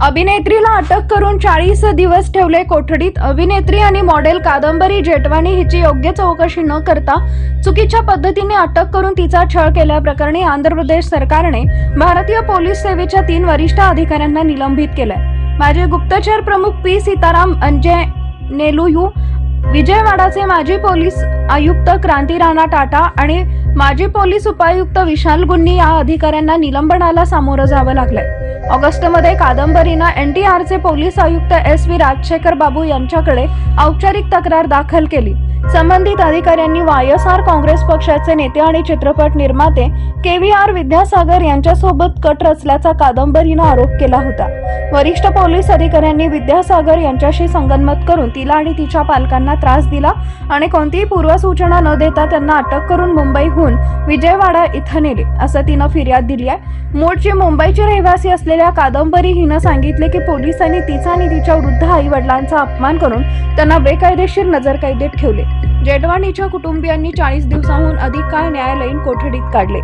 अभिनेत्रीला अटक करून चाळीस दिवस ठेवले कोठडीत. अभिनेत्री आणि मॉडेल कादंबरी जेटवानी हिची योग्य चौकशी न करता चुकीच्या पद्धतीने अटक करून तिचा छळ केल्याप्रकरणी आंध्र प्रदेश सरकारने भारतीय पोलीस सेवेच्या तीन वरिष्ठ अधिकाऱ्यांना निलंबित केलंय. माजी गुप्तचर प्रमुख पी सीताराम अंजय नेलुयू विजयवाडाचे माजी पोलीस आयुक्त क्रांती राणा टाटा आणि माजी पोलीस उपायुक्त विशाल गुन्नी या अधिकाऱ्यांना निलंबनाला सामोरं जावं लागलंय. ऑगस्टमध्ये कादंबरीनं एन टी आरचे पोलीस आयुक्त एस व्ही राजशेखर बाबू यांच्याकडे औपचारिक तक्रार दाखल केली. संबंधित अधिकाऱ्यांनी वाय एस आर काँग्रेस पक्षाचे नेते आणि चित्रपट निर्माते के व्ही आर विद्यासागर यांच्यासोबत कट रचल्याचा कादंबरीनं आरोप केला होता. वरिष्ठ पोलीस अधिकाऱ्यांनी विद्यासागर यांच्याशी संगनमत करून तिला आणि तिच्या पालकांना त्रास दिला आणि कोणतीही पूर्वसूचना न देता त्यांना अटक करून मुंबईहून विजयवाडा इथं नेले असं तिनं फिर्याद दिली आहे. मूळची मुंबईची रहिवासी असलेल्या कादंबरी हिनं सांगितले की पोलिसांनी तिचा आणि तिच्या वृद्ध आई वडिलांचा अपमान करून त्यांना बेकायदेशीर नजरकैदेत ठेवले. जेडवाणीच्या कुटुंबियांनी चाळीस दिवसांहून अधिक काळ न्यायालयीन कोठडीत काढले.